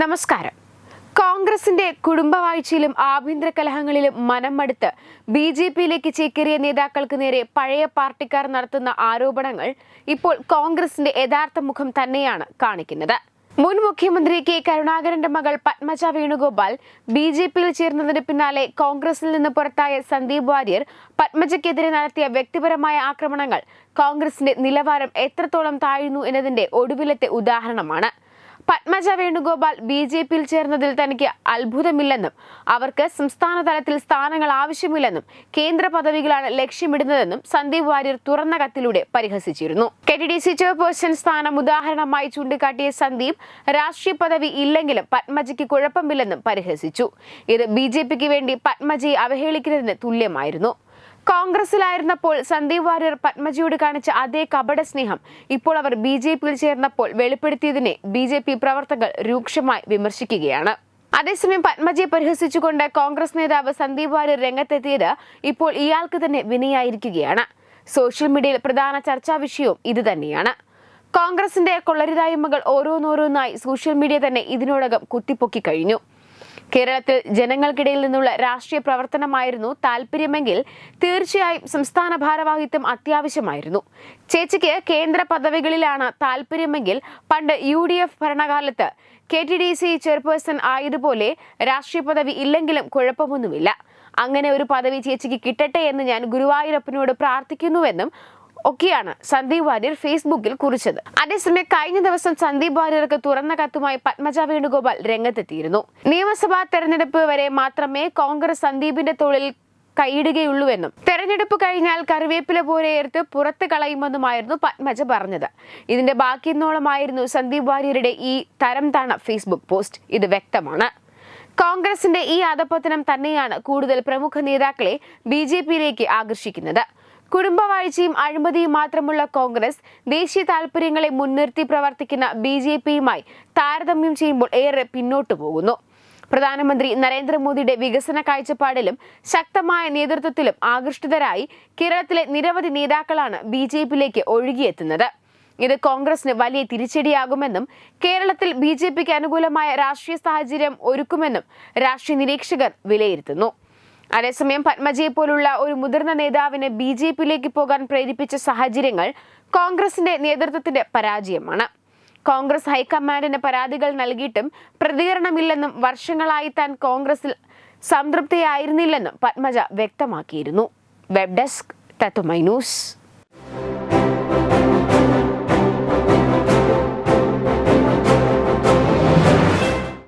നമസ്കാരം. കോൺഗ്രസിന്റെ കുടുംബവാഴ്ചയിലും ആഭ്യന്തര കലഹങ്ങളിലും മനം മടുത്ത് ബി ജെ പിയിലേക്ക് ചേക്കേറിയ നേതാക്കൾക്ക് നേരെ പഴയ പാർട്ടിക്കാർ നടത്തുന്ന ആരോപണങ്ങൾ ഇപ്പോൾ കോൺഗ്രസിന്റെ യഥാർത്ഥ മുഖം തന്നെയാണ് കാണിക്കുന്നത്. മുൻ മുഖ്യമന്ത്രി കെ കരുണാകരന്റെ മകൾ പത്മജ വേണുഗോപാൽ ബി ജെ പിയിൽ ചേർന്നതിന് പിന്നാലെ കോൺഗ്രസിൽ നിന്ന് പുറത്തായ സന്ദീപ് വാര്യർ പത്മജയ്ക്കെതിരെ നടത്തിയ വ്യക്തിപരമായ ആക്രമണങ്ങൾ കോൺഗ്രസിന്റെ നിലവാരം എത്രത്തോളം താഴ്ന്നു എന്നതിന്റെ ഒടുവിലത്തെ ഉദാഹരണമാണ്. പത്മജ വേണുഗോപാൽ ബി ജെ പിയിൽ ചേർന്നതിൽ തനിക്ക് അത്ഭുതമില്ലെന്നും അവർക്ക് സംസ്ഥാന തലത്തിൽ സ്ഥാനങ്ങൾ ആവശ്യമില്ലെന്നും കേന്ദ്ര പദവികളാണ് ലക്ഷ്യമിടുന്നതെന്നും സന്ദീപ് വാര്യർ തുറന്ന കത്തിലൂടെ പരിഹസിച്ചിരുന്നു. K T D C chairperson സ്ഥാനം ഉദാഹരണമായി ചൂണ്ടിക്കാട്ടിയ സന്ദീപ് രാഷ്ട്രീയ പദവി ഇല്ലെങ്കിലും പത്മജയ്ക്ക് കുഴപ്പമില്ലെന്നും പരിഹസിച്ചു. ഇത് ബി ജെ പിക്ക് വേണ്ടി പത്മജയെ അവഹേളിക്കുന്നതിന് തുല്യമായിരുന്നു. കോൺഗ്രസിലായിരുന്നപ്പോൾ സന്ദീപ് വാര്യർ പത്മജിയോട് കാണിച്ച അതേ കപട സ്നേഹം ഇപ്പോൾ അവർ ബി ജെ പിയിൽ ചേർന്നപ്പോൾ വെളിപ്പെടുത്തിയതിനെ ബി ജെ പി പ്രവർത്തകർ രൂക്ഷമായി വിമർശിക്കുകയാണ്. അതേസമയം പത്മജിയെ പരിഹസിച്ചുകൊണ്ട് കോൺഗ്രസ് നേതാവ് സന്ദീപ് വാര്യർ രംഗത്തെത്തിയത് ഇപ്പോൾ ഇയാൾക്ക് തന്നെ വിനയായിരിക്കുകയാണ്. സോഷ്യൽ മീഡിയയിൽ പ്രധാന ചർച്ചാ വിഷയവും ഇത് തന്നെയാണ്. കോൺഗ്രസിന്റെ കൊള്ളരുതായ്മകൾ ഓരോന്നോരോന്നായി സോഷ്യൽ മീഡിയ തന്നെ ഇതിനോടകം കുത്തിപ്പൊക്കി കഴിഞ്ഞു. കേരളത്തിൽ ജനങ്ങൾക്കിടയിൽ നിന്നുള്ള രാഷ്ട്രീയ പ്രവർത്തനമായിരുന്നു താല്പര്യമെങ്കിൽ തീർച്ചയായും സംസ്ഥാന ഭാരവാഹിത്വം അത്യാവശ്യമായിരുന്നു. ചേച്ചിക്ക് കേന്ദ്ര പദവികളിലാണ് താല്പര്യമെങ്കിൽ പണ്ട് യു ഡി എഫ് ഭരണകാലത്ത് K T D C chairperson ആയതുപോലെ രാഷ്ട്രീയ പദവി ഇല്ലെങ്കിലും കുഴപ്പമൊന്നുമില്ല. അങ്ങനെ ഒരു പദവി ചേച്ചിക്ക് കിട്ടട്ടെ എന്ന് ഞാൻ ഗുരുവായൂരപ്പനോട് പ്രാർത്ഥിക്കുന്നുവെന്നും ഒക്കെയാണ് സന്ദീപ് വാര്യർ ഫേസ്ബുക്കിൽ കുറിച്ചത്. അതേസമയം കഴിഞ്ഞ ദിവസം സന്ദീപ് വാര്യർക്ക് തുറന്ന കത്തുമായി പത്മജ വേണുഗോപാൽ രംഗത്തെത്തിയിരുന്നു. നിയമസഭാ തെരഞ്ഞെടുപ്പ് വരെ മാത്രമേ കോൺഗ്രസ് സന്ദീപിന്റെ തൊഴിൽ കൈയിടുകയുള്ളൂവെന്നും തെരഞ്ഞെടുപ്പ് കഴിഞ്ഞാൽ കറിവേപ്പില പോലെ ഏർത്ത് പുറത്ത് കളയുമെന്നുമായിരുന്നു പത്മജ പറഞ്ഞത്. ഇതിന്റെ ബാക്കിയെന്നോളമായിരുന്നു സന്ദീപ് വാര്യരുടെ ഈ തരം താണ ഫേസ്ബുക്ക് പോസ്റ്റ്. ഇത് വ്യക്തമാണ്. കോൺഗ്രസിന്റെ ഈ അധപതനം തന്നെയാണ് കൂടുതൽ പ്രമുഖ നേതാക്കളെ ബി ജെ പിയിലേക്ക് ആകർഷിക്കുന്നത്. കുടുംബവാഴ്ചയും അഴിമതിയും മാത്രമുള്ള കോൺഗ്രസ് ദേശീയ താൽപര്യങ്ങളെ മുൻനിർത്തി പ്രവർത്തിക്കുന്ന ബി ജെ പിയുമായി താരതമ്യം ചെയ്യുമ്പോൾ ഏറെ പിന്നോട്ടു പോകുന്നു. പ്രധാനമന്ത്രി നരേന്ദ്രമോദിയുടെ വികസന കാഴ്ചപ്പാടിലും ശക്തമായ നേതൃത്വത്തിലും ആകൃഷ്ടരായി കേരളത്തിലെ നിരവധി നേതാക്കളാണ് ബി ജെ പിയിലേക്ക് ഒഴുകിയെത്തുന്നത്. ഇത് കോൺഗ്രസിന് വലിയ തിരിച്ചടിയാകുമെന്നും കേരളത്തിൽ ബി ജെ പിക്ക് അനുകൂലമായ രാഷ്ട്രീയ സാഹചര്യം ഒരുക്കുമെന്നും രാഷ്ട്രീയ നിരീക്ഷകർ വിലയിരുത്തുന്നു. അതേസമയം പത്മജിയെ പോലുള്ള ഒരു മുതിർന്ന നേതാവിനെ ബി ജെ പിയിലേക്ക് പോകാൻ പ്രേരിപ്പിച്ച സാഹചര്യങ്ങൾ കോൺഗ്രസിന്റെ നേതൃത്വത്തിന്റെ പരാജയമാണ്. കോൺഗ്രസ് ഹൈക്കമാൻഡിന് പരാതികൾ നൽകിയിട്ടും പ്രതികരണമില്ലെന്നും വർഷങ്ങളായി താൻ കോൺഗ്രസിൽ സംതൃപ്തിയായിരുന്നില്ലെന്നും പത്മജ വ്യക്തമാക്കിയിരുന്നു. വെബ് ഡെസ്ക് തത്തുമൈ ന്യൂസ്.